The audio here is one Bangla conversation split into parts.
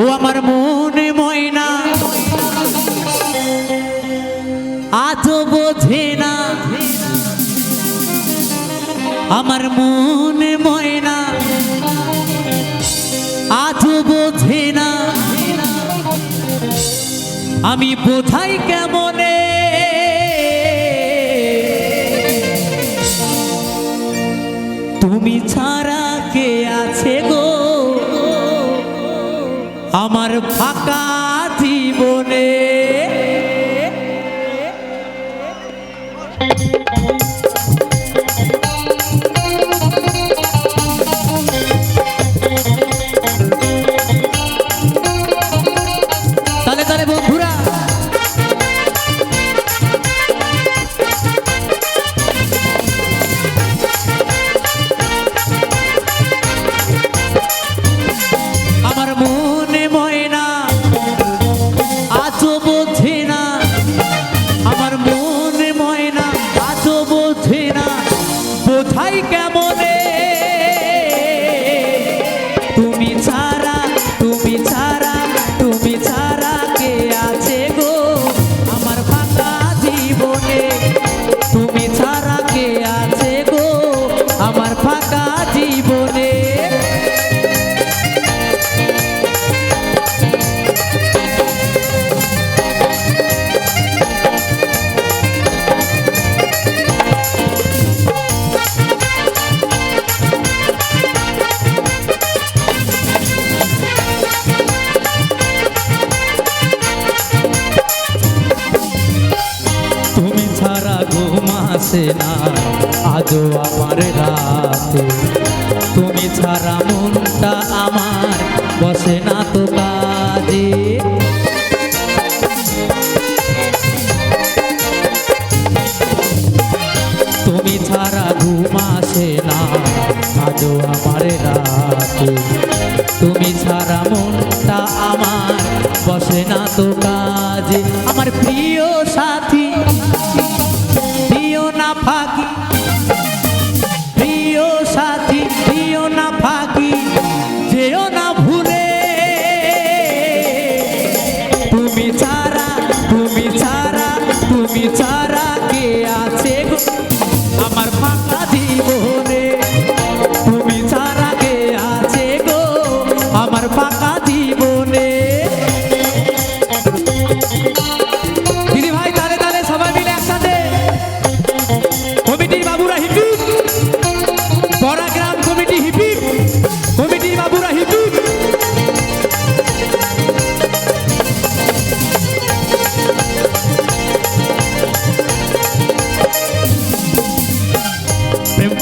ও আমার মনে ময়না, আজও বোঝে না। আমার মনে ময়না, আজও বোঝে না। আমি বোঝাই কেমনে? তুমি ছাড়া আমার ফাঁকা জীবনে। না, আজও আমার রাতে। তুমি ছাড়া মনটা আমার বসে না তো কাজে। তুমি ছাড়া ঘুম আসে না, আজও আমার রাতে। তুমি Thank you.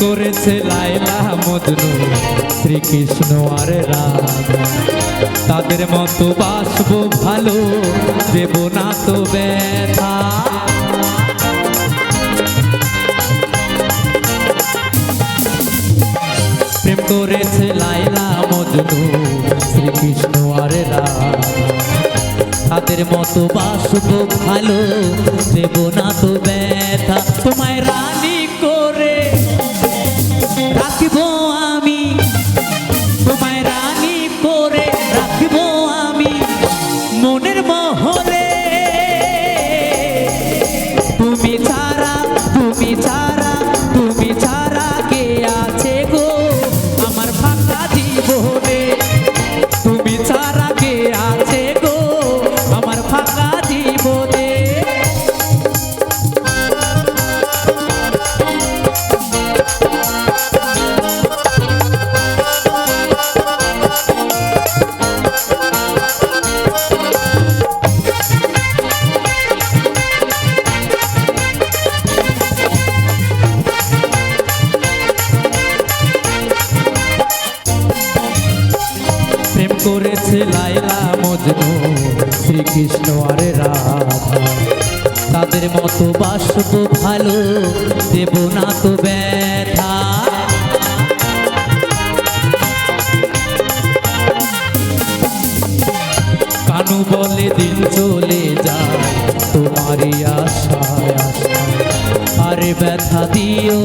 করেছে লাইলা মজনু শ্রীকৃষ্ণ আর রাধা। তাদের মতো বাসবো ভালো, দেব না তো ব্যথা। প্রেম করেছে লাইলা মজনু শ্রীকৃষ্ণ আর রাম তাদের মতো বাসবো ভালো, দেব না তো ব্যথা। তুমি ছাড়া তুমি ছাড়া আছে লাইলা মজনু, শ্রীকৃষ্ণ আর রাধা। তাদের মতো বাসব ভালো, দেব না তো ব্যথা। কানু বলে দিন চলে যায়, তোমারই আশা আরে ব্যথা দিও